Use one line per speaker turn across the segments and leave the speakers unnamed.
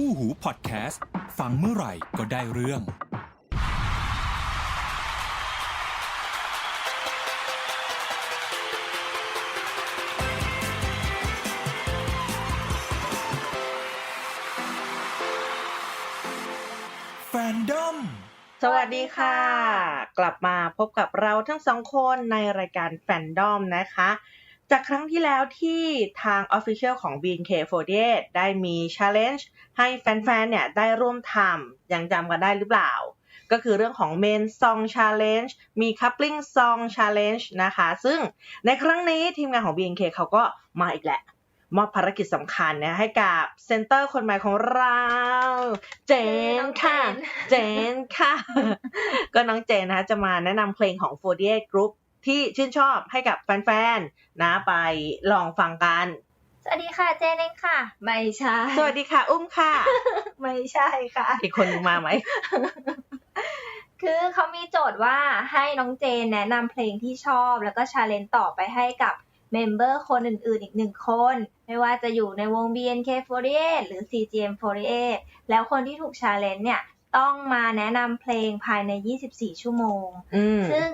คู่หูพอดแคสต์ ฟังเมื่อไหร่ก็ได้เรื่อง แฟนดอม
สวัสดีค่ะ กลับมาพบกับเราทั้งสองคนในรายการแฟนดอมนะคะ จากครั้งที่แล้วที่ทาง Official ของ BNK48 ได้มี Challenge ให้แฟนๆ เนี่ยได้ร่วมทำยังจำกันได้หรือเปล่า ก็คือเรื่องของ Main Song Challenge มี Coupling Song Challenge นะคะ ซึ่งในครั้งนี้ทีมงานของ BNK เขาก็มาอีกแหละมอบภารกิจสำคัญนะให้กับเซนเตอร์คนใหม่ของเรา เจนค่ะ เจนค่ะ ก็น้องเจนนะคะจะมาแนะนำเพลงของ 48 Group ที่ชื่นชอบให้กับแฟนๆนะไปลองฟังกัน
สวัสดีค่ะเจนเองค่ะ ไม่ใช่
สวัสดีค่ะ อุ้มค่ะ
ไม่ใช่ค่ะ
อีกคนนึงมาไหม
คือเขามีโจทย์ว่าให้น้องเจนแนะนำเพลงที่ชอบแล้วก็ชาเลนจ์ต่อไปให้กับเมมเบอร์คนอื่นๆ อีกหนึ่งคน ไม่ว่าจะอยู่ในวง BNK48 หรือ CGM48 แล้วคนที่ถูกชาเลนจ์เนี่ย ต้องมาแนะนำเพลงภายใน 24 ชั่วโมง
อืม
ซึ่ง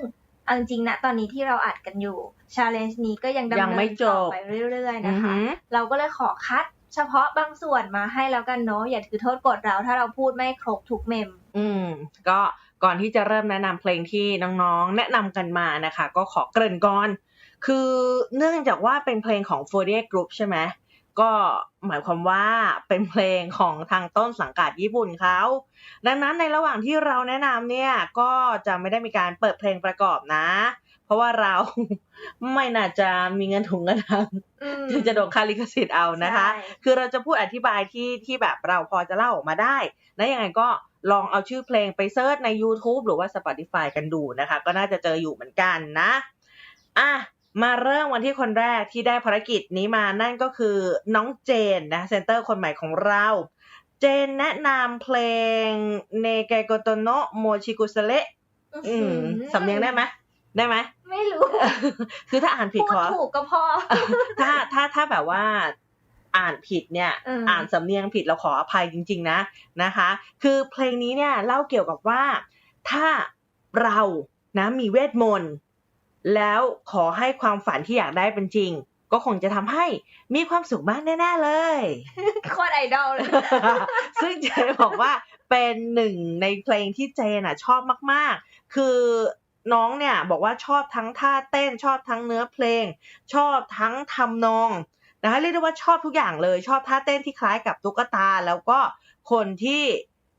เอาจริงๆนะตอนนี้ที่เราอัดกันอยู่ชาเลนจ์นี้ก็ยังดำ
ยัง
เนิ
ไม่
น
จ
ต่อบ ไปเรื่อยๆ
อื
นะ
อ
คะ
หือ
เราก็เลยขอคัดเฉพาะบางส่วนมาให้แล้วกันเนาะอย่าถือโทษกดเราถ้าเราพูดไม่ครบทุกเมม
อืมก็ก่อนที่จะเริ่มแนะนำเพลงที่น้องๆ แนะนำกันมานะคะ ก็ขอเกริ่นก่อน คือเนื่องจากว่าเป็นเพลงของ48 Group ใช่ไหม ก็หมายความว่าเป็นเพลงของทางต้นสังกัดญี่ปุ่นเขา ดังนั้นในระหว่างที่เราแนะนำเนี่ยก็จะไม่ได้มีการเปิดเพลงประกอบนะ เพราะว่าเราไม่น่าจะมีเงินถุงเงินทาง
อืม
ที่จะโดนค่าลิขสิทธิ์เอานะคะ
ใช่
คือเราจะพูดอธิบายที่ที่แบบเราพอจะเล่าออกมาได้นะยังไงก็ลองเอาชื่อเพลงไปเซิร์ชใน YouTube หรือว่า Spotify กันดูนะคะ ก็น่าจะเจออยู่เหมือนกันนะ อะ มาเริ่มวันที่คนแรกที่ได้ภารกิจนี้มานั่นก็คือน้องเจนนะเซนเตอร์คนใหม่ของเรา เจนแนะนำเพลงเนเกโกโตโนะโมชิกุสเละอืมสำเนียงได้ไหมได้ไหม
ไม่รู้
คือถ้าอ่านผิด
พูด
ขอ
ถูกก็พอ
ถ้าถ้าถ้าแบบว่าอ่านผิดเนี่ย
อืม
อ่านสำเนียงผิดเราขออภัยจริง ๆ นะนะคะ คือเพลงนี้เนี่ยเล่าเกี่ยวกับว่าถ้าเรานะมีเวทมนต์ แล้วขอให้ความฝันที่อยากได้เป็นจริง ก็คงจะทำให้มีความสุขมากแน่ ๆ เลย
โคตรไอดอลเลย
ซึ่งเจนบอกว่าเป็นหนึ่งในเพลงที่เจนอะชอบมากๆ คือน้องเนี่ยบอกว่าชอบทั้งท่าเต้นชอบทั้งเนื้อเพลง ชอบทั้งทำนองนะคะเรียกได้ว่าชอบทุกอย่างเลย ชอบท่าเต้นที่คล้ายกับตุ๊กตา แล้วก็คนที่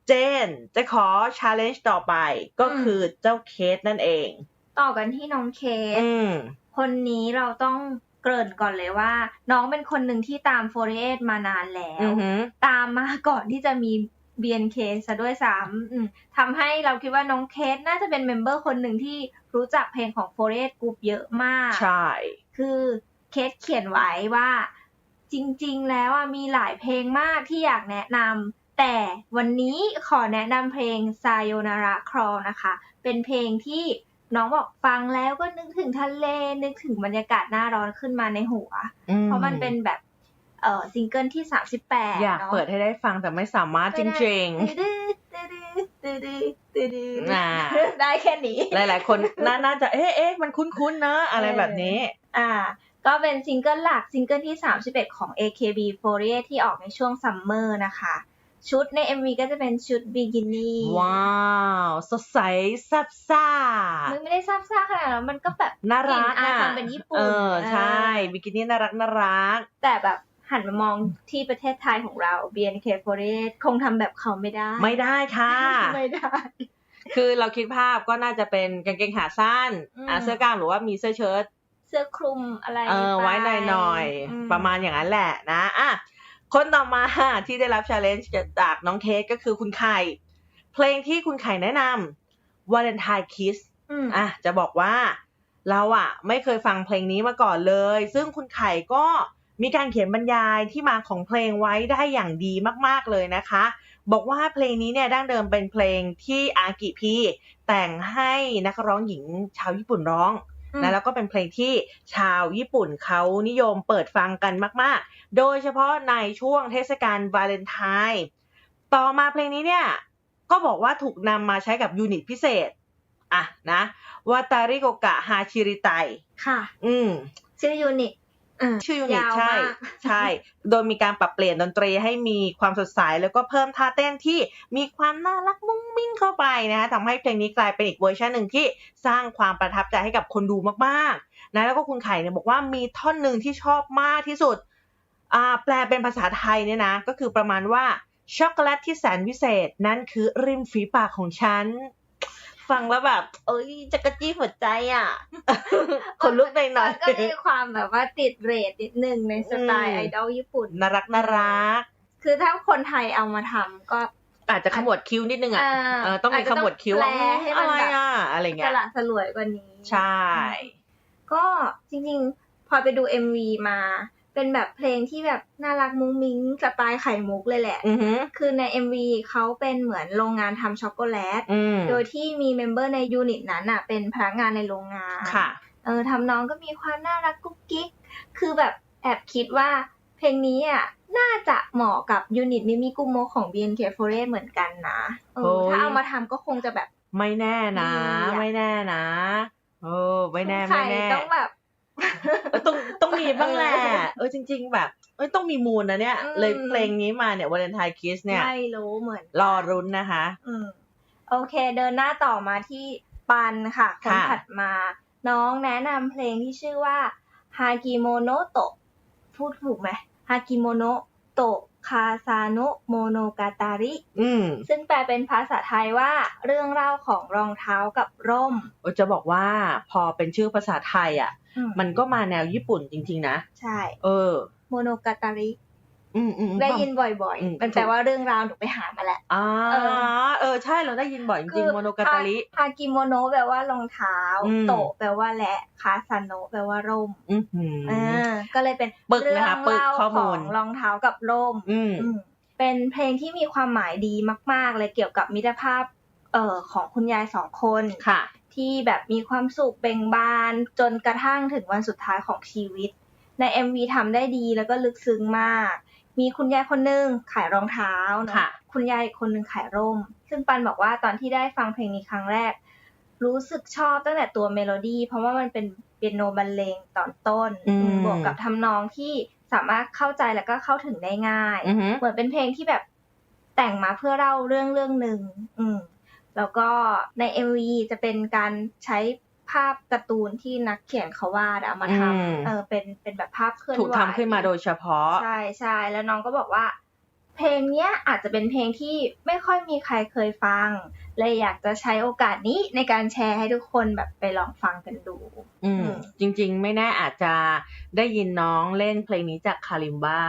เจนจะขอชาเลนจ์ต่อไปก็คือเจ้าเคสนั่นเอง
ต่อกันที่น้องเคส
อืม
คนนี้เราต้องเกริ่นก่อนเลยว่า น้องเป็นคนหนึ่งที่ตามโฟเรสมานานแล้ว
อือหือ
ตามมาก่อนที่จะมี BNK ซะด้วยซ้ำอืมทำให้เราคิดว่าน้องเคสน่าจะเป็นเมมเบอร์คนหนึ่งที่รู้จักเพลงของ f o r e s t Group เยอะมาก
ใช่
คือเคสเขียนไว้ว่า จริง ๆ แล้วอะมีหลายเพลงมากที่อยากแนะนำแต่วันนี้ขอแนะนำเพลง Sayonara Crawl นะคะ เป็นเพลงที่ น้องบอกฟังแล้วก็นึกถึงทะเลนึกถึงบรรยากาศหน้าร้อนขึ้นมาในหัว
อื
เพราะมันเป็นแบบเอ่อซิงเกิลที่38
อยาก
เนาะ
เปิดให้ได้ฟังแต่ไม่สามารถจริงๆอ่า
ได้แค่นี้
หลายๆ คนน่าน่าจะเอ๊ะเอ๊ะมันคุ้นๆเนอะอะไรแบบนี้
อ่า ก็เป็นซิงเกิลหลักซิงเกิลที่ 31 ของ AKB48 ที่ออกในช่วงซัมเมอร์นะคะ ชุดใน MV ก็จะเป็นชุดบิกินี่
ว้าว สดใสซับซ่า
มันไม่ได้ซับซ่าขนาดนั้นมันก็แบบ
น่ารัก
กลิ่นอาย
อะ
ความเป็นญี่ปุ่น
เออใช่
เออ
บิกินี่น่ารักน่ารัก
แต่แบบหันมามองที่ประเทศไทยของเรา BNK48 คงทำแบบเขาไม่ได้
ไม่ได้ค่ะ
ไม่ได้
คือเราคิดภาพก็น่าจะเป็นกางเกงขาสั้น
อืม
อะเสื้อกล้ามหรือว่ามีเสื้อเชิ้ต
เสื้อคลุมอะไร
เออ
ป
ไว้หน่อย
อื
ๆประมาณอย่างนั้นแหละนะอะ คนต่อมาที่ได้รับชาเลนจ์จากน้องเค้กก็คือคุณไข่ เพลงที่คุณไข่แนะนำ Valentine Kiss
อืม
อะจะบอกว่าเราอะไม่เคยฟังเพลงนี้มาก่อนเลย ซึ่งคุณไข่ก็มีการเขียนบรรยายที่มาของเพลงไว้ได้อย่างดีมากๆเลยนะคะ บอกว่าเพลงนี้เนี่ยดั้งเดิมเป็นเพลงที่อากิพีแต่งให้นักร้องหญิงชาวญี่ปุ่นร้อง
อืม
นะแล้วก็เป็นเพลงที่ชาวญี่ปุ่นเขานิยมเปิดฟังกันมาก ๆ โดยเฉพาะในช่วงเทศกาลวาเลนไทน์ต่อมาเพลงนี้เนี่ยก็บอกว่าถูกนำมาใช้กับยูนิตพิเศษอะนะวาตาริโกกะฮาชิริไต
ค่ะ
อืม
ชื่อยูนิตเชื่
อยูนิต
ยาว
ใช่
มาก
ใช่ โดยมีการปรับเปลี่ยนดนตรีให้มีความสดใสแล้วก็เพิ่มท่าเต้นที่มีความน่ารักมุ้งมิ้งเข้าไปนะคะทำให้เพลงนี้กลายเป็นอีกเวอร์ชันหนึ่งที่สร้างความประทับใจให้กับคนดูมากๆนะแล้วก็คุณไข่เนี่ยบอกว่ามีท่อนหนึ่งที่ชอบมากที่สุดอ่าแปลเป็นภาษาไทยเนี่ยนะก็คือประมาณว่าช็อกโกแลตที่แสนวิเศษ นั่นคือริมฝีปากของฉัน ฟังแล้วแบบ เอ้ยจะกระจี้หัวใจอะคนลุกหน่อยหน่อย
มันก็มีความแบบว่าติดเรทนิดนึงในสไตล์
อืม
ไอดอลญี่ปุ่น
น่ารักน่ารัก
คือถ้าคนไทยเอามาทำก็
อาจจะขมวดคิ้วนิดนึงอะ
อ่า
เออต้องมี
อาจ
ข
จะต้อง
มวดคิ้ว
แปลให้มัน
อะไร
แบบ
อะอะไร
ส
เงี้ย
ละสลวยกว่านี้
ใช่
ก็จริงๆ พอไปดู MV มา เป็นแบบเพลงที่แบบน่ารักมุ้งมิ้งสไตล์ไข่มุกเลยแหละ
อือหือ
คือใน MV เขาเป็นเหมือนโรงงานทำช็อกโกแลต
อืม
โดยที่มีเมมเบอร์ในยูนิตนั้นอะ เป็นพนักงานในโรงงาน
ค่ะ
เออทำน้องก็มีความน่ารักกุ๊กกิ๊ก คือแบบแอบคิดว่าเพลงนี้อะน่าจะเหมาะกับยูนิตมิมิกุโมของ BNK48 เหมือนกันนะเอ
โอ้
อย ถ้าเอามาทำก็คงจะแบบ
ไม่แน่นะ
ดีอะ
ไม่แน่นะโอ้ไม่แน่
ใคร
ไม่แน่
ต้องแบบ
เออ ต้องต้องมีบ้างแหละเออจริง ๆ แบบเอ้ยต้องมีมูลนะเนี่ย
อืม
เลยเพลงนี้มาเนี่ยวาเลนไทน์คิสเนี่ย
ไม่รู้เหมือน
รอรุ้นนะคะ
อืมโอเค เดินหน้าต่อมาที่ปันค่ะ คน
ค่ะ
ถัดมา น้องแนะนำเพลงที่ชื่อว่าฮากิโมโนโตะพูดถูกไหมฮากิโมโนโตะ คาซาโนะโมโนกาตาริ
อืม
ซึ่งแปลเป็นภาษาไทยว่าเรื่องเล่าของรองเท้ากับร่ม
เออจะบอกว่าพอเป็นชื่อภาษาไทยอะ
อื
มันก็มาแนวญี่ปุ่นจริง ๆ นะ
ใช่
เออ
โมโนกาตาริ
อืมอืม
ได้ยินบ่อย
อืม
ๆมันแปลว่าเรื่องราวหนูไปหามาแล้ว
อ่า
เออ
เออใช่เราได้ยินบ่อยจริงๆโมโนกาตาริ
ฮากิโมโนะแปลว่ารองเท้า
อืม
โตะแปลว่าและคาซาโนะแปลว่าร่ม
อือหืออ
อ่าก็เลยเป็น
ปึก
เรื่
นะคะ
อง
ปึก
เล่า
ข้อ
ข
มู
อ
ล
งรองเท้ากับร่ม
อืม
อืมเป็นเพลงที่มีความหมายดีมาก ๆ เลยเกี่ยวกับมิตรภาพเอ่อของคุณยายสองคน
ค่ะ
ที่แบบมีความสุขเบ่งบานจนกระทั่งถึงวันสุดท้ายของชีวิต ใน MV ทำได้ดีแล้วก็ลึกซึ้งมาก มีคุณยายคนหนึงขายรองเท้าเนอะ
ค่ะ
คุณยายอีกคนหนึงขายร่ม ซึ่งปันบอกว่าตอนที่ได้ฟังเพลงนี้ครั้งแรก รู้สึกชอบตั้งแต่ตัวเมโลดี้เพราะว่ามันเป็นเปียโนบรรเลงตอนต้น
อืม
บวกกับทำนองที่สามารถเข้าใจแล้วก็เข้าถึงได้ง่าย
อือหือ
เหมือนเป็นเพลงที่แบบแต่งมาเพื่อเล่าเรื่องเรื่องหนึ่งอืมแล้วก็ใน MV จะเป็นการใช้ ภาพการ์ตูนที่นักเขียนเขาวาดเอามาท
อืมำ
เออเป็นเป็นแบบภาพเคลื่อนไหว
ถูกทำขึ้นมาโดยเฉพาะ
ใช่ใช่แล้วน้องก็บอกว่า เพลงเนี้ยอาจจะเป็นเพลงที่ไม่ค่อยมีใครเคยฟัง เลยอยากจะใช้โอกาสนี้ในการแชร์ให้ทุกคนแบบไปลองฟังกันดู
อืม
อืม
จริง ๆ ไม่แน่อาจจะได้ยินน้องเล่นเพลงนี้จากคาริมบ้า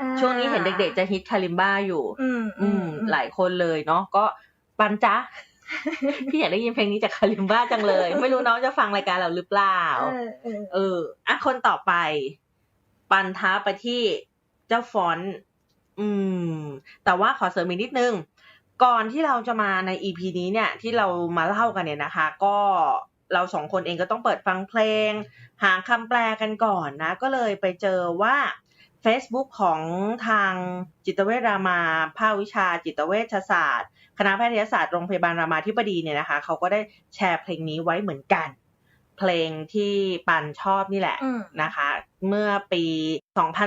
อ่า
ช่วงนี้เห็นเด็กๆจะฮิตคาริมบ้าอยู่
อืม
อืมหลายคนเลยเนาะก็ปันจ๊ะ พี่อยากได้ยินเพลงนี้จากคาริมบ้าจังเลย ไม่รู้น้องจะฟังรายการเราหรือเปล่า
เออเออ
เอออะคนต่อไป ปันท้าไปที่เจ้าฟอนต์อืม แต่ว่าขอเสริมอีกนิดนึง ก่อนที่เราจะมาใน EP นี้เนี่ย ที่เรามาเล่ากันเนี่ยนะคะ ก็เราสองคนเองก็ต้องเปิดฟังเพลง หาคำแปลกันก่อนนะ ก็เลยไปเจอว่า Facebook ของทางจิตเวชรามา ภาควิชาจิตเวชศาสตร์ คณะแพทยศาสตร์โรงพยาบาลรามาธิบดีเนี่ยนะคะ เขาก็ได้แชร์เพลงนี้ไว้เหมือนกัน เพลงที่ปันชอบนี่แหละ
อืม
นะคะ เมื่อปี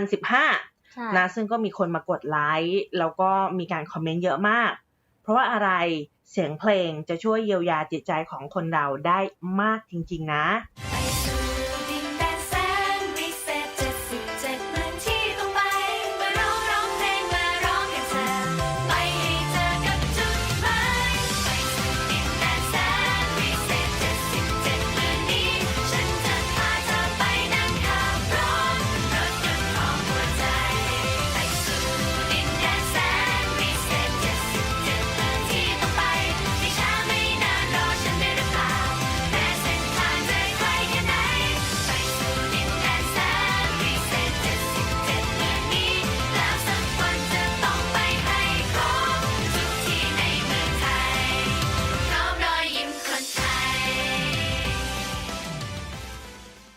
2015
ใช่
นะซึ่งก็มีคนมากดไลค์แล้วก็มีการคอมเมนต์เยอะมาก เพราะว่าอะไรเสียงเพลงจะช่วยเยียวยาจิตใจของคนเราได้มากจริง ๆ นะ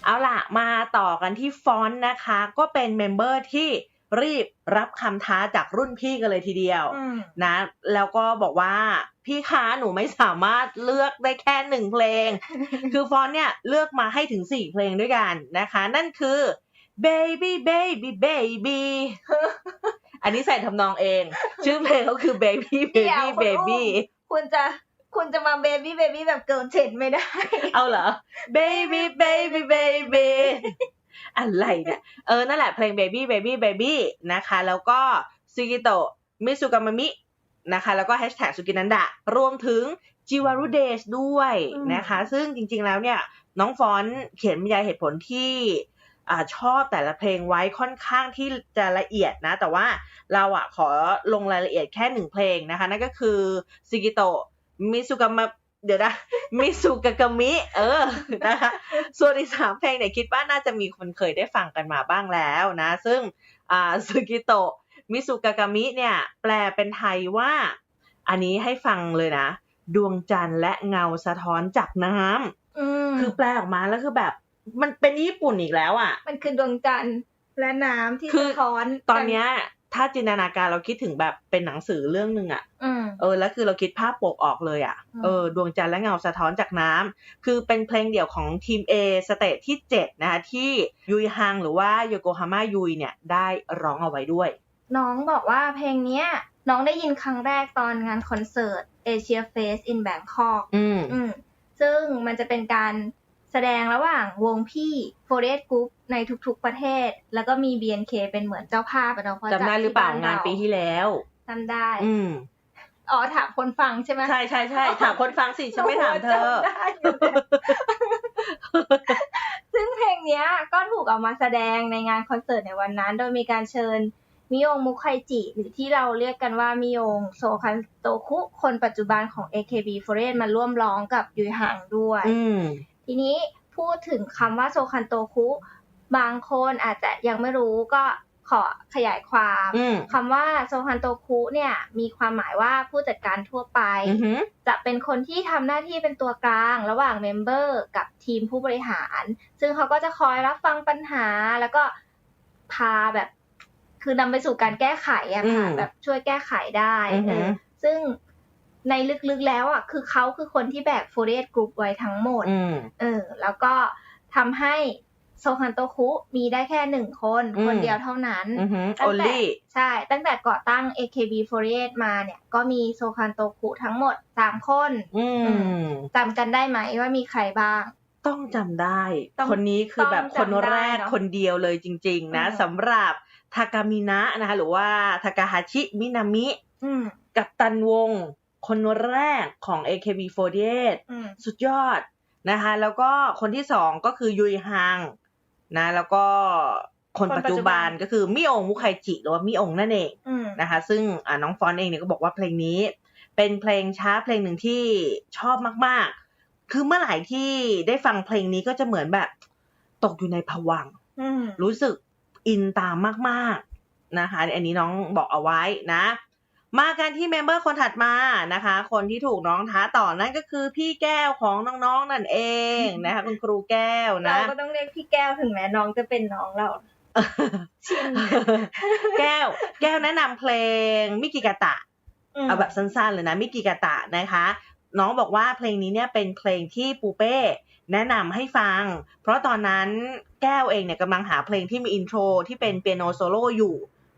เอาล่ะมาต่อกันที่ฟอนต์นะคะ ก็เป็นเมมเบอร์ที่รีบรับคำท้าจากรุ่นพี่กันเลยทีเดียว
อืม
นะ แล้วก็บอกว่าพี่คะหนูไม่สามารถเลือกได้แค่หนึ่งเพลง คือฟอนต์เนี่ยเลือกมาให้ถึงสี่เพลงด้วยกันนะคะ นั่นคือ baby baby baby อันนี้ใส่ทำนองเอง ชื่อเพลงเขาคือ baby
เดี๋ยว
baby
คุณอุ้ม
baby
คุณจะ คุณจะมาเบบี้เบบี้แบบเกิร์ลเทนไม่ได้
เอาเหรอ baby baby baby อะไรเนี่ย เออ นั่นแหละเพลง baby baby baby นะคะ แล้วก็ซูกิโตะมิสุกาม m มินะคะ แล้วก็ hashtag สุกินันดะ รวมถึงจิวารุเดชด้วย
อืม
นะคะ ซึ่งจริงๆแล้วเนี่ย น้องฟอนต์เขียนบรรยายเหตุผลที่อ่าชอบแต่ละเพลงไว้ค่อนข้างที่จะละเอียดนะ แต่ว่าเราอะขอลงรายละเอียดแค่หนึ่งเพลงนะคะ นั่นก็คือซิกิโตะ มิสุกามะเดี๋ยวนะมิสุกากามิ เออนะคะส่วนอีกสามเพลงเนี่ยคิดว่าน่าจะมีคนเคยได้ฟังกันมาบ้างแล้วนะ ซึ่งอ่าซึกิโตะมิสุกากามิเนี่ย แปลเป็นไทยว่า อันนี้ให้ฟังเลยนะ ดวงจันทร์และเงาสะท้อนจากน้ำ
อืม
คือแปลออกมาแล้วคือแบบ มันเป็นญี่ปุ่นอีกแล้วอะ
มันคือดวงจันทร์และน้ำที่
คือ
สะท้อน
ตอนเนี้ย ถ้าจินตนาการเราคิดถึงแบบเป็นหนังสือเรื่องหนึ่งอะ
อืม
เออแล้วคือเราคิดภาพปกออกเลยอะ่ะ
อืม
เออดวงจันทร์และเงาสะท้อนจากน้ำคือเป็นเพลงเดี่ยวของทีม A สเตจที่ 7 นะคะที่ยุยฮังหรือว่าโยโกฮาม่ายุยเนี่ยได้ร้องเอาไว้ด้วย
น้องบอกว่าเพลงเนี้ยน้องได้ยินครั้งแรกตอนงานคอนเสิร์ต Asia Face in Bangkok
อืม
อืมซึ่งมันจะเป็นการ แสดงระหว่างวงพี่ f o r e s t Group ในทุกๆประเทศ แล้วก็มี BNK เป็นเหมือนเจ้าภาพอะเนาะเพราะ
จำได้หรือเปล่า
ที่บ้
งานปีที่แล้ว
จำได้
อืม
อ๋อถามคนฟังใช่ไหม
ใช่ใช่ใช่ถามคนฟังสิฉันไม่ถามเธอ
โจำได้อยู่แล้วซึ่งเพลงเนี้ยก็ถูกเอามาแสดงในงานคอนเสิร์ตในวันนั้น โดยมีการเชิญมิโยงมุคไคจิ หรือที่เราเรียกกันว่ามิโยงโซคันโตคุ คนปัจจุบันของ AKB48 มาร่วมร้องกับยุยฮังด้วย
อืม
ทีนี้พูดถึงคำว่าโซคันโตคุบางคนอาจจะยังไม่รู้ก็ขอขยายความ
อืม
คำว่าโซคันโตคุเนี่ยมีความหมายว่าผู้จัดการทั่วไป
อือหือ
จะเป็นคนที่ทำหน้าที่เป็นตัวกลาง ระหว่างเมมเบอร์กับทีมผู้บริหาร ซึ่งเขาก็จะคอยรับฟังปัญหาแล้วก็พาแบบ คือนำไปสู่การแก้ไขอะค่ะ
อืม
แบบช่วยแก้ไขได้
อือหือ
เออซึ่ง ในลึกๆแล้วอะคือเขาคือคนที่แบกโฟเรสกรุ๊ปไว้ทั้งหมด
อืม
เออ แล้วก็ทำให้โซคันโตคุมีได้แค่หนึ่งคน
อืม
คนเดียวเท่านั้น
อือหือ
ตั้
โอง
แต่
ลี่
ใช่ ตั้งแต่ก่อตั้ง AKB48 มาเนี่ย ก็มีโซคันโตคุทั้งหมดสามคน
อืม
จำกันได้ไหมว่ามีใครบ้าง
ต้องจำได้
ต้อง
คนนี้คือแบบ
ต้อง
คน
จำได้
แรก
เนอะ
คนเดียวเลยจริง ๆ นะ
อืม
สำหรับทากามินะนะคะ หรือว่าทากาฮาชิมินามิ
อืม
กับตันวง คนแรกของ AKB48
อืม
สุดยอดนะคะ แล้วก็คนที่สองก็คือยุยฮังนะ แล้วก็คนปัจจุบันก็คือมิโองมุไคจิหรือว่ามิโองนั่นเอง
อืม
นะคะ ซึ่งอ่าน้องฟอนต์เองเนี่ยก็บอกว่าเพลงนี้ เป็นเพลงช้าเพลงหนึ่งที่ชอบมาก ๆ คือเมื่อไหร่ที่ได้ฟังเพลงนี้ก็จะเหมือนแบบ ตกอยู่ในภวังค์
อืม
รู้สึกอินตามมาก ๆ นะคะ อันนี้น้องบอกเอาไว้นะ มากันที่เมมเบอร์คนถัดมานะคะ คนที่ถูกน้องท้าต่อนั่นก็คือพี่แก้วของน้องๆนั่นเองนะคะ คุณครูแก้ว
เรา
นะ
ก็ต้องเรียกพี่แก้วถึงแม้น้องจะเป็นน้องเราชิน
แก้ว แก้วแนะนำเพลงมิกิกาตะ
ม
เอาแบบสั้นๆเลยนะมิกิกาตะนะคะ น้องบอกว่าเพลงนี้เนี่ยเป็นเพลงที่ปูเป้แนะนำให้ฟัง เพราะตอนนั้นแก้วเองเนี่ยกำลังหาเพลงที่มีอินโทรที่เป็นเปียโนโซโล่อยู่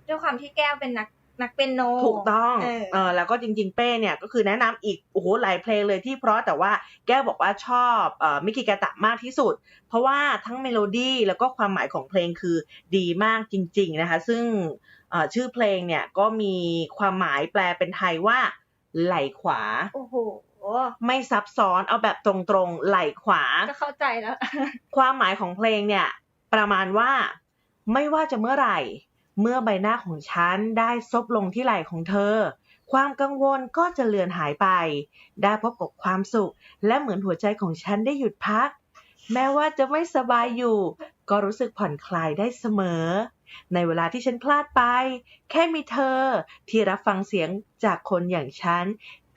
ด้วยความที่แก้วเป็นนัก นักเป็นโน
ถูกต้อง
เออ
เออแล้วก็จริง ๆ เป้เนี่ยก็คือแนะนำอีกโอ้โหหลายเพลงเลยที่เพราะแต่ว่าแก้วบอกว่าชอบเอ่อมิกิกาตะมากที่สุด เพราะว่าทั้งเมโลดี้แล้วก็ความหมายของเพลงคือดีมากจริง ๆนะคะ ซึ่งเอ่อชื่อเพลงเนี่ยก็มีความหมายแปลเป็นไทยว่าไหล่ขวา
โอ้โห
ไม่ซับซ้อนเอาแบบตรงๆไหล่ขวา
ก็เข้าใจแล้ว
ความหมายของเพลงเนี่ย ประมาณว่าไม่ว่าจะเมื่อไหร่ เมื่อใบหน้าของฉันได้ซบลงที่ไหล่ของเธอ ความกังวลก็จะเลือนหายไป ได้พบกับความสุข และเหมือนหัวใจของฉันได้หยุดพัก แม้ว่าจะไม่สบายอยู่ ก็รู้สึกผ่อนคลายได้เสมอ ในเวลาที่ฉันพลาดไป แค่มีเธอ ที่รับฟังเสียงจากคนอย่างฉัน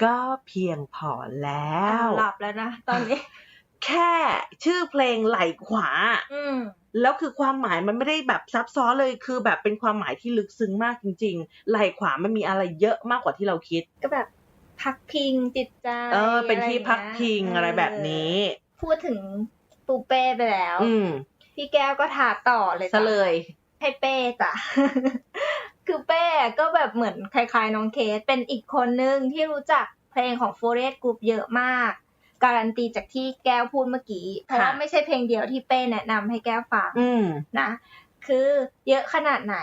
ก็เพียงพอแล้ว
หลับแล้วนะ ตอนนี้
แค่ชื่อเพลงไหลขวา
อืม
แล้วคือความหมายมันไม่ได้แบบซับซ้อนเลยคือแบบเป็นความหมายที่ลึกซึ้งมากจริง ๆ ไหลขวามันมีอะไรเยอะมากกว่าที่เราคิด
ก็แบบพักพิงจิตใจ
เออ เป็นที่พักพิงอะไรแบบนี้
เออพูดถึงปูเป้ไปแล้ว
อืม
พี่แก้วก็ถามต่อเลย
ซะ
จ้ะ
เลย
ให้เป้จ้ะคือเป้ก็แบบเหมือนคล้ายๆน้องเคสเป็นอีกคนนึงที่รู้จักเพลงของ f o r e s t Group เยอะมาก การันตีจากที่แก้วพูดเมื่อกี้ เพราะว่าไม่ใช่เพลงเดียวที่เป้แนะนำให้แก้วฟัง
อืม
นะ คือเยอะขนาดไหน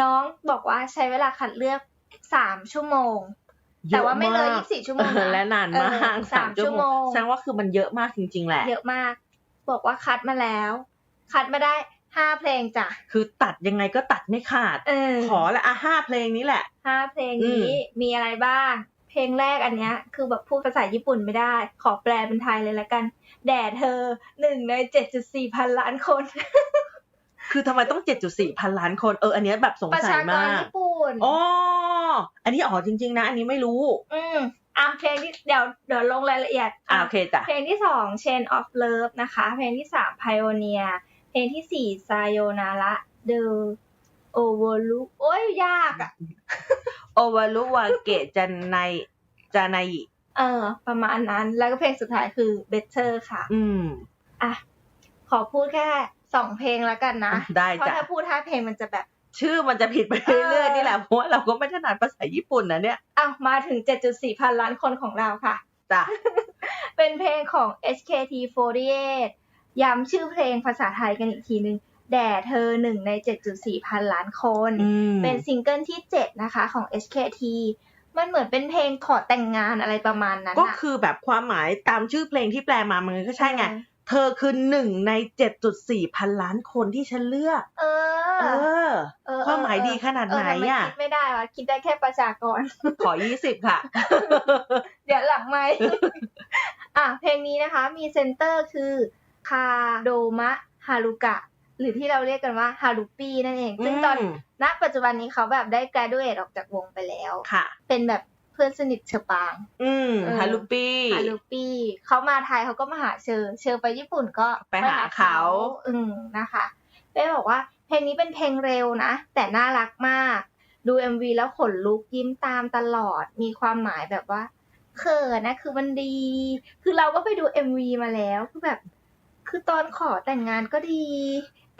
น้องบอกว่าใช้เวลาคัดเลือกสามชั่วโมง แต่ว่าไม่เลย
อะก
24ชั่วโมงนะ
เออและนานมาก
เออสามชั่วโมง
แสดงว่าคือมันเยอะมากจริง ๆ แหละ
เยอะมาก บอกว่าคัดมาแล้ว คัดมาได้ห้าเพลงจ้ะ
คือตัดยังไงก็ตัดไม่ขาด
เออ
ขอละอะห้าเพลงนี้แหละ
ห้าเพลงนี้มีอะไรบ้าง เพลงแรกอันเนี้ย คือแบบพูดภาษาญี่ปุ่นไม่ได้ ขอแปลเป็นไทยเลยละกัน แด่เธอหนึ่งในเจ็ดจุดสี่พันล้านคน
คือทำไมต้อง 7.4 พันล้านคน เออ อันเนี้ยแบบสง
ประ
สั
ชายกร
มาก
ญี่ปุ่น
อ๋อ อันนี้อ๋อจริง ๆ นะ อันนี้ไม่รู้
อืมอะเพลงที่เดี๋ยวเดี๋ยวลงรายละเอียด
อ่าโอเคจ้ะ
เพลงที่สอง Chain of Love นะคะ เพลงที่สาม Pioneer เพลงที่สี่ Sayonara The Overlook โอ้ยยากอะ
โอวารุวาเกะจันไนจาไนอิ
เออ ประมาณนั้น แล้วก็เพลงสุดท้ายคือ Better ค่ะ
อืม
อะ ขอพูดแค่สองเพลงแล้วกันนะ
ได้
เพราะ
จ้ะ
ถ้าพูดห้าเพลงมันจะแบบ
ชื่อมันจะผิดไปเรื่อยๆนี่แหละเพราะว่าเราก็ไม่ถนัดภาษาญี่ปุ่นนะเนี่ย
อ้าวมาถึง 7.4 พันล้านคนของเราค่ะ
จ้ะ
เป็นเพลงของ HKT48 ย้ำชื่อเพลงภาษาไทยกันอีกทีนึง แด่เธอหนึ่งใน 7.4 พันล้านคน
อืม
เป็นซิงเกิลที่ 7 นะคะของ HKT มันเหมือนเป็นเพลงขอแต่งงานอะไรประมาณนั้น
ก็
น่ะ
คือแบบความหมายตามชื่อเพลงที่แปลมามันก็ใช่ไง เธอคือหนึ่งใน 7.4 พันล้านคนที่ฉันเลือก
เออ
เออ
เออ
ความหมายดีขนาดไหน
เทำ
อะ
คิดไม่ได้วะคิดได้แค่ประชากร
ขอ 20 ค่ะ
เดี๋ยวหลังไม่อะเพลงนี้นะคะมีเซนเตอร์คือคาโดมะฮารุกะ หรือที่เราเรียกกันว่าฮารุปี้นั่นเอง ซึ่งตอน
อืม
ณปัจจุบันนี้เขาแบบได้ graduate ออกจากวงไปแล้ว
ค่ะ
เป็นแบบเพื่อนสนิทเชอปาง
อืม
เออ
ฮารุปี้
ฮารุปี้เขามาไทยเขาก็มาหาเชอเชอไปญี่ปุ่นก็
ไปหาเขา
อืมนะคะเป้บอกว่าเพลงนี้เป็นเพลงเร็วนะ แต่น่ารักมากดู MV แล้วขนลุกยิ้มตามตลอดมีความหมายแบบว่าเขินนะคือมันดี คือเราก็ไปดู MV มาแล้วคือแบบ คือตอนขอแต่งงานก็ดี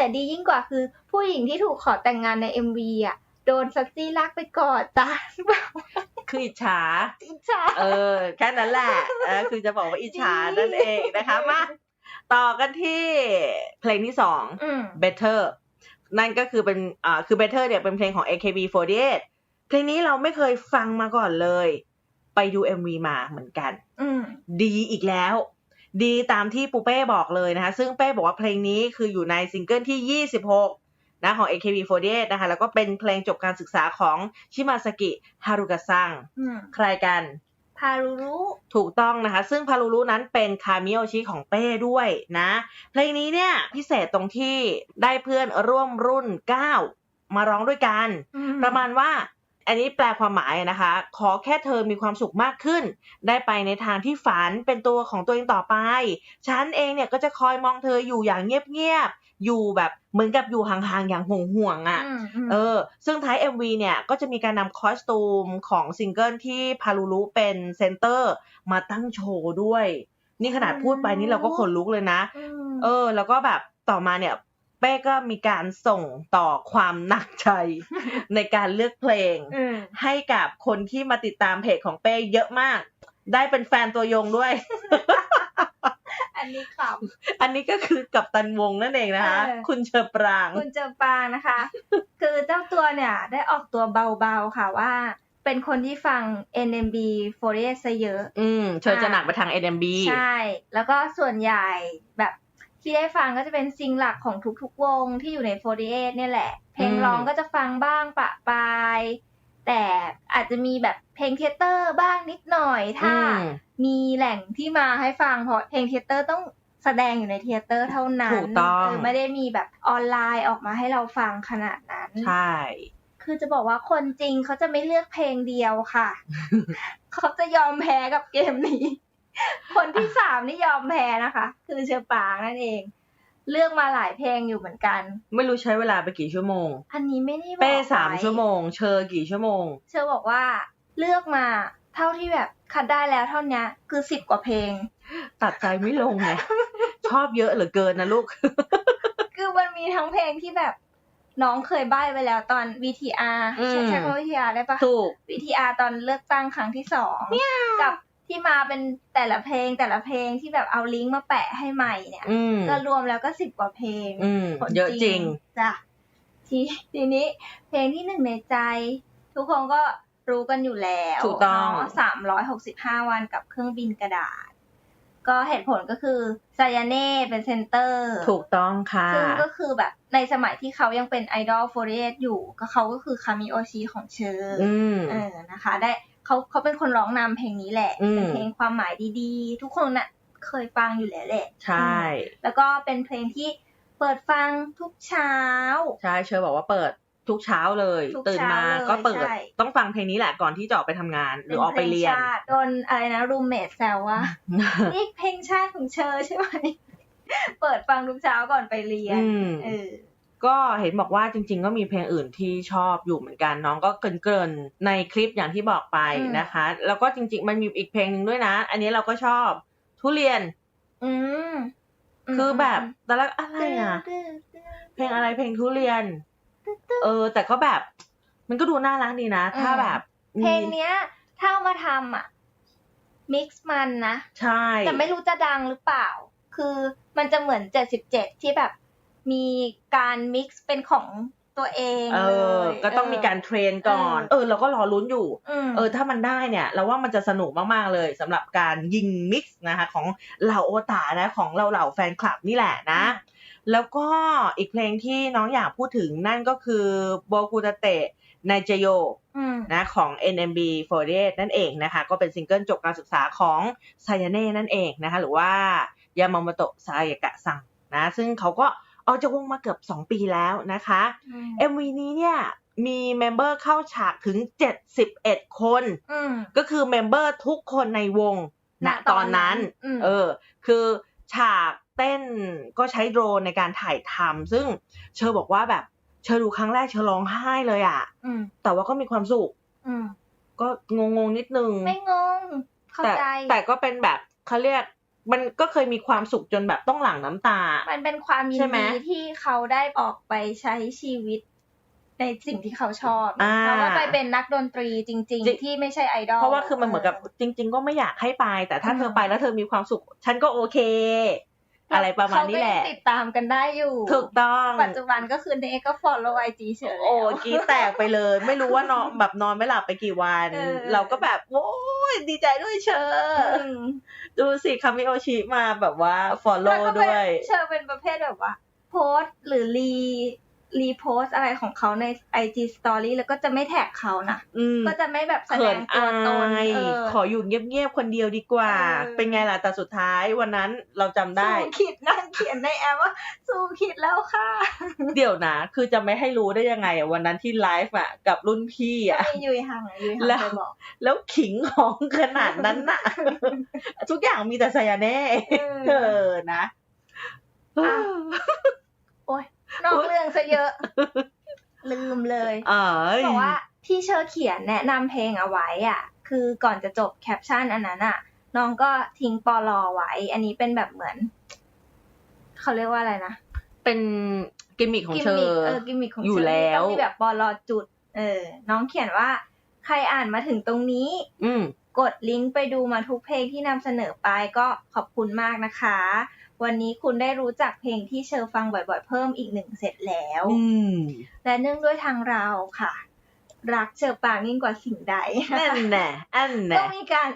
แต่ดียิ่งกว่าคือ ผู้หญิงที่ถูกขอแต่งงานใน MV อะโดนซัตซี่ลากไปกอดจ้าแบบ
คืออิจฉา
อิจฉา
เออ แค่นั้นแหละเออคือจะบอกว่าอิจฉา
จริง
นั่นเองนะคะ มา ต่อกันที่เพลงที่สอง
อืม
Better นั่นก็คือเป็นอ่าคือ Better เนี่ยเป็นเพลงของ AKB48 เพลงนี้เราไม่เคยฟังมาก่อนเลย ไปดู MV มาเหมือนกัน
อืม
ดีอีกแล้ว ดีตามที่ปูเป้บอกเลยนะคะ ซึ่งเป้บอกว่าเพลงนี้คืออยู่ในซิงเกิลที่ 26 นะของ AKB48 นะคะ แล้วก็เป็นเพลงจบการศึกษาของชิมาสกิฮารุกะซัง
อืม
ใครกัน
พารุรุ
ถูกต้องนะคะ ซึ่งพารูรุนั้นเป็นคามิโอชิของเป้ด้วยนะ เพลงนี้เนี่ยพิเศษตรงที่ได้เพื่อนร่วมรุ่น 9 มาร้องด้วยกัน
อืม
ประมาณว่า อันนี้แปลความหมายนะคะ ขอแค่เธอมีความสุขมากขึ้น ได้ไปในทางที่ฝันเป็นตัวของตัวเองต่อไป ฉันเองเนี่ยก็จะคอยมองเธออยู่อย่างเงียบๆ อยู่แบบเหมือนกับอยู่ห่างๆ อย่างห่วงๆอะ
อืมอืม
เออ ซึ่งท้าย MV เนี่ยก็จะมีการนำคอสตูมของซิงเกิลที่พารูรุเป็นเซนเตอร์มาตั้งโชว์ด้วย นี่ขนาดพูดไปนี่เราก็ขนลุกเลยนะ
ม
เออ แล้วก็แบบต่อมาเนี่ย เป้ก็มีการส่งต่อความหนักใจ ในการเลือกเพลง
อืม
ให้กับคนที่มาติดตามเพจของเป้เยอะมาก ได้เป็นแฟนตัวยงด้วย
อันนี้ข
อันนี้ก็คือกับตันวงนั่นเองนะคะ
เออ
คุณเชอปรางำ
คุณเจอปางนะคะ คือเจ้าตัวเนี่ย ได้ออกตัวเบาๆค่ะว่าเป็นคนที่ฟัง NMB 48ซะเยอะ
อืมเชอจะหนักไปทาง NMB
ใช่ แล้วก็ส่วนใหญ่แบบ ที่ได้ฟังก็จะเป็นซิงหลักของทุกๆวงที่อยู่ใน 48 เนี่ยแหละ เพลง
อืม
ร้องก็จะฟังบ้างปะปาย แต่อาจจะมีแบบเพลงเทยเตอร์บ้างนิดหน่อยถ้า
อืม
มีแหล่งที่มาให้ฟังเพราะเพลงเทยเตอร์ต้องแสดงอยู่ในเทยเตอร์เท่านั้น
ถูกต้อง
เไม่ได้มีแบบออนไลน์ออกมาให้เราฟังขนาดนั้น
ใช่
คือจะบอกว่าคนจริงเขาจะไม่เลือกเพลงเดียวค่ะ เขาจะยอมแพ้กับเกมนี้ คนที่สามนี่ยอมแพ้นะคะ คือเชอปางนั่นเอง เลือกมาหลายเพลงอยู่เหมือนกัน
ไม่รู้ใช้เวลาไปกี่ชั่วโมง
อันนี้ไม่ได้บอก
เป้สาม
ไชั่
วโมง เชอกี่ชั่วโมง
เชอบอกว่าเลือกมาเท่าที่แบบคัดได้แล้วเท่านี้คือสิบกว่าเพลง
ตัดใจไม่ลงไงชอบเยอะเหลือเกินนะลูก
คือมันมีทั้งเพลงที่แบบน้องเคยใบ้ไปแล้วตอน VTR
อืม
ใช่ใช่คำว่า VTR ได้ปะ
ถูก
VTR ตอนเลือกตั้งครั้งที่สองกับ ที่มาเป็นแต่ละเพลงแต่ละเพลงที่แบบเอาลิงก์มาแปะให้ใหม่เนี่ย
อืม
ก็รวมแล้วก็สิบกว่าเพลง
อืม
ผล
เยอะจริง
จ้ะทีทีนี้เพลงที่หนึ่งในใจ ทุกคนก็รู้กันอยู่แล้ว
ถูกต้อง
สามร้อยหกสิบห้าวันกับเครื่องบินกระดาษ ก็เหตุผลก็คือซายาเน่เป็นเซนเตอร์
ถูกต้องค่ะ
ซึ่งก็คือแบบในสมัยที่เขายังเป็นไอดอลโฟเรสอยู่ ก็เขาก็คือคามิโอชิของเชอร์
อืม
เออนะคะ ได้ เขาเขาเป็นคนร้องนำเพลงนี้แหละ
อืม
เป็นเพลงความหมายดีๆ ทุกคนน่ะเคยฟังอยู่แล้วแหละ
ใช่
แล้วก็เป็นเพลงที่เปิดฟังทุกเช้า
ใช่เชอบอกว่าเปิดทุกเช้าเลย
ทุก
ตื่นมา
เช้าเลย
ก็เปิด
ใช่
ต้องฟังเพลงนี้แหละก่อนที่จะออกไปทำงาน หรือออกไปเรียน
พลงชาติโดนอะไรนะรูมเมทแซวว่านี่เพลงชาติของเชอใช่ไหมเปิดฟังทุกเช้าก่อนไปเรียน
อืม
เออ
ก็เห็นบอกว่าจริง ๆ ก็มีเพลงอื่นที่ชอบอยู่เหมือนกันน้องก็เกรินๆในคลิปอย่างที่บอกไป
อืม
นะคะ แล้วก็จริง ๆ มันมีอีกเพลงหนึ่งด้วยนะ อันนี้เราก็ชอบ ทุเรียน
อืม
คือแบบตอนแรกอะไรอะ เพลงอะไรเพลงทุเรียน เออ แต่ก็แบบ มันก็ดูน่ารักดีนะ ถ้าแบบมี
เพลงเนี้ย ถ้าเอามาทำอะมิกซ์มันนะ
ใช่
แต่ไม่รู้จะดังหรือเปล่า คือมันจะเหมือนเจ็ดสิบเจ็ดที่แบบ มีการมิกซ์เป็นของตัวเอง
เออ
ลย
ก็ต้องมีการเทรนก่อน
เออ
เออเราก็รอลุ้นอยู่
ม
เออ ถ้ามันได้เนี่ย เราว่ามันจะสนุกมาก ๆ เลยสำหรับการยิงมิกซ์นะคะ ของเหล่าโอตานะ ของเราเหล่าแฟนคลับนี่แหละนะ แล้วก็อีกเพลงที่น้องอยากพูดถึงนั่นก็คือโบกุตเตะไนเจโย
อืม
นะของ NMB48 นั่นเองนะคะ ก็เป็นซิงเกิลจบการศึกษาของไซยาเน่นั่นเองนะคะ หรือว่ายามาโมโตะไซายากะซังนะ ซึ่งเขาก็ ออกจากวงมาเกือบ 2 ปีแล้วนะคะ MV นี้เนี่ยมีเมมเบอร์เข้าฉากถึง 71 คน
อืม
ก็คือเมมเบอร์ทุกคนในวงณ
ณ
ตอนนั้น
ตอนนั้นอืม
เออ คือฉากเต้นก็ใช้โดรนในการถ่ายทำซึ่งเชอบอกว่าแบบเชอดูครั้งแรกเชอร้องไห้เลยอะ
อืม
แต่ว่าก็มีความสุข
อืม
ก็งงงๆนิดนึง
ไม่งง เข้า
แต่
ใจ
แต่ก็เป็นแบบเขาเรียก มันก็เคยมีความสุขจนแบบต้องหลั่งน้ำตา
มันเป็นความยิ
ใช่
น
ไหม
ดีที่เขาได้ออกไปใช้ชีวิต ในสิ่งที่เขาชอบ
อ่า
เขาก็ไปเป็นนักดนตรีจริง
จริง
ๆ ที่ไม่ใช่ไอดอล
เพราะว่าคือมันเหมือนกับจริง ๆ ก็ไม่อยากให้ไป แต่ถ้า
อืม
เธอไปแล้วเธอมีความสุข ฉันก็โอเค อะไรประมาณนี้แหละ
เขาก็ยังติดตามกันได้อยู่
ถูกต้อง
ปัจจุบันก็คือเนก็ follow IG เฉย
โอ้กรี้แตกไปเลย ไม่รู้ว่านอนแบบนอนไม่หลับไปกี่วัน
เออ
เราก็แบบโอ้ยดีใจด้วยเชอ
อืม
ดูสิคามิโอชิมาแบบว่า follow
แล้วก็
ด้วย
เป็นเชอเป็นประเภทแบบว่า โพสต์หรือรี รีโพสต์อะไรของเขาใน IG Story แล้วก็จะไม่แท็กเขานะ
อืม
ก็จะไม่แบบแสด
เขิน
งตัว
อา
ตน
ย
เออ
ขออยู่เงียบๆคนเดียวดีกว่า
เออ
เป็นไงล่ะแต่สุดท้ายวันนั้นเราจำได้
สู้ขิดนั่งเขียนในแอปว่าสู้ขิดแล้วค่ะ
เดี๋ยวนะ คือจะไม่ให้รู้ได้ยังไงอะวันนั้นที่ไลฟ์อะกับรุ่นพี่อะ
มียุยหังยุยหัง
แล้ว
ไปบอก
แล้วขิงของขนาดนั้นน่ะ ทุกอย่างมีแต่ไซยาเน่
เอ
เอ
อ
อนะ
อะโอ้ย นอกเรื่องซะเยอะ ลืมเลย
เอ้ย
บอกว่าที่เชอร์เขียนแนะนำเพลงเอาไว้อะ คือก่อนจะจบแคปชั่นอันนั้นอะ น้องก็ทิ้งปอลอไว้ อันนี้เป็นแบบเหมือน เขาเรียกว่าอะไรนะ
เป็นกิมมิคของ
กิม
เชอ
มิค
ร์
เออกิมมิคของ
อยู่
เชอร์
แล้ว
ต้องมีแบบปอลอจุด เออ น้องเขียนว่า ใครอ่านมาถึงตรงนี้
อืม
กดลิงก์ไปดูมาทุกเพลงที่นำเสนอไปก็ขอบคุณมากนะคะ วันนี้คุณได้รู้จักเพลงที่เชอร์ฟังบ่อยๆ เพิ่มอีกหนึ่งเสร็จแล้ว
อืม
และเนื่องด้วยทางเราค่ะ รักเชอร์ปางยิ่งกว่าสิ่งใด
อันแน่อัน
ก็
แน่
มีการ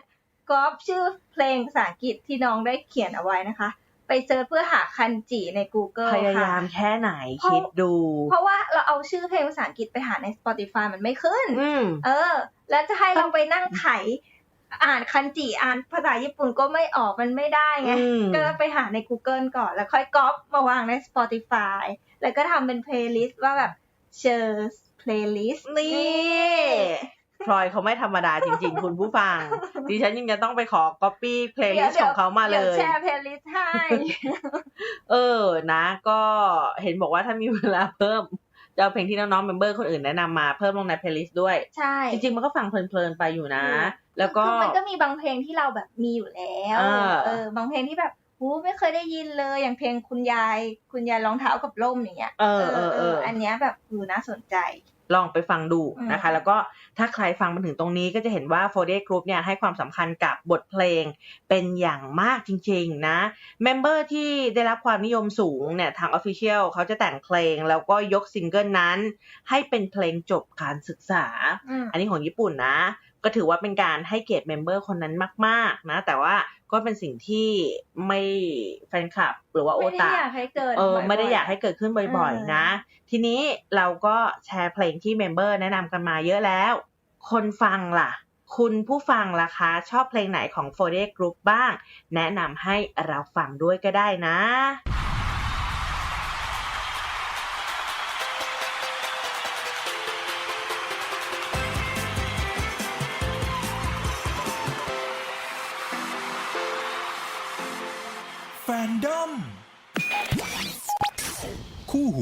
ก๊อปชื่อเพลงภาษาอังกฤษที่น้องได้เขียนเอาไว้นะคะ ไปเจอเพื่อหาคันจิใน Google
พยายา
ค่ะ
มแค่ไหน
เพราะ
คิดดู
เพราะว่าเราเอาชื่อเพลงภาษาอังกฤษไปหาใน Spotify มันไม่ขึ้น
อืม
เออ แล้วจะให้เราไปนั่งไถ อ่านคันจิอ่านภาษาญี่ปุ่นก็ไม่ออกมันไม่ได้ไง
อืม
ก็ไปหาใน Google ก่อน แล้วค่อยก๊อปมาวางใน Spotify แล้วก็ทำเป็นเพลย์ลิสต์ว่าแบบ Cheers playlist
นี่พลอยเขาไม่ธรรมดาจริง ๆ คุณผู้ฟัง ดิฉันยังจะต้องไปขอ copy เพลย์ลิสต์ของเขามาเล
ดี๋วยแชร์เพลย์ลิสต์ให้
เออนะ ก็เห็นบอกว่าถ้ามีเวลาเพิ่ม จะเอาเพลงที่น้องๆเมมเบอร์คนอื่นแนะนำมาเพิ่มลงในเพลย์ลิสต์ด้วย
ใช่
จริงๆ มันก็ฟังเพลินๆ ไปอยู่นะ
อืม
แล้วก็
คือมันก็มีบางเพลงที่เราแบบมีอยู่แล้ว
เออ
เออบางเพลงที่แบบหูไม่เคยได้ยินเลยอย่างเพลงคุณยาย คุณยายรองเท้ากับร่มอย่างเงี้ย
เออเออเออ
อันเนี้ยแบบหูน่าสนใจ
ลองไปฟังดูนะคะ
อืม
แล้วก็ถ้าใครฟังมาถึงตรงนี้ก็จะเห็นว่า f o r d a y Group เนี่ยให้ความสำคัญกับบทเพลงเป็นอย่างมากจริงๆนะเมมเบอร์ที่ได้รับความนิยมสูงเนี่ยทาง Official เขาจะแต่งเพลงแล้วก็ยกซิงเกิลนั้น ให้เป็นเพลงจบการศึกษา
อืม
อันนี้ของญี่ปุ่นนะ ก็ถือว่าเป็นการให้เกียรติเมมเบอร์คนนั้นมาก ๆ นะ แต่ว่าก็เป็นสิ่งที่ไม่แฟนคลับ หรือว่าโอ
ไม่ได้
ตา
อยากให้เกิด
เออ
บ่ๆ
ไม่ได้อยากให้เกิดขึ้นบ่อย
อืม
ๆนะ ทีนี้เราก็แชร์เพลงที่เมมเบอร์แนะนำกันมาเยอะแล้ว คนฟังล่ะ คุณผู้ฟังล่ะคะ ชอบเพลงไหนของ f o r d a y Group บ้าง แนะนำให้เราฟังด้วยก็ได้นะ
คู่หู